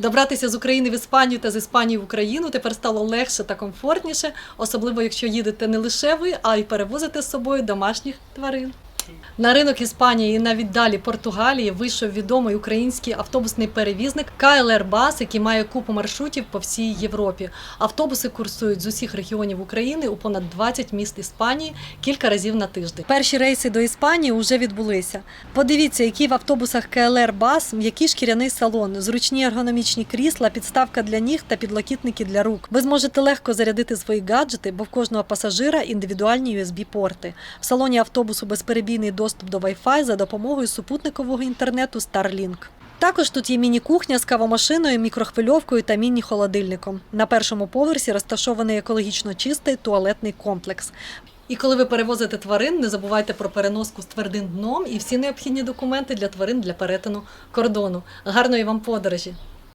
Добратися з України в Іспанію та з Іспанії в Україну тепер стало легше та комфортніше, особливо якщо їдете не лише ви, а й перевозите з собою домашніх тварин. На ринок Іспанії і навіть далі Португалії вийшов відомий український автобусний перевізник КЛР Бас, який має купу маршрутів по всій Європі. Автобуси курсують з усіх регіонів України у понад 20 міст Іспанії кілька разів на тиждень. Перші рейси до Іспанії вже відбулися. Подивіться, які в автобусах КЛР Бас, м'який шкіряний салон, зручні ергономічні крісла, підставка для ніг та підлокітники для рук. Ви зможете легко зарядити свої гаджети, бо в кожного пасажира індивідуальні USB-порти. В салоні автобусу безперебійний доступ до Wi-Fi за допомогою супутникового інтернету Starlink. Також тут є міні-кухня з кавомашиною, мікрохвильовкою та міні-холодильником. На першому поверсі розташований екологічно чистий туалетний комплекс. І коли ви перевозите тварин, не забувайте про переноску з твердим дном і всі необхідні документи для тварин для перетину кордону. Гарної вам подорожі!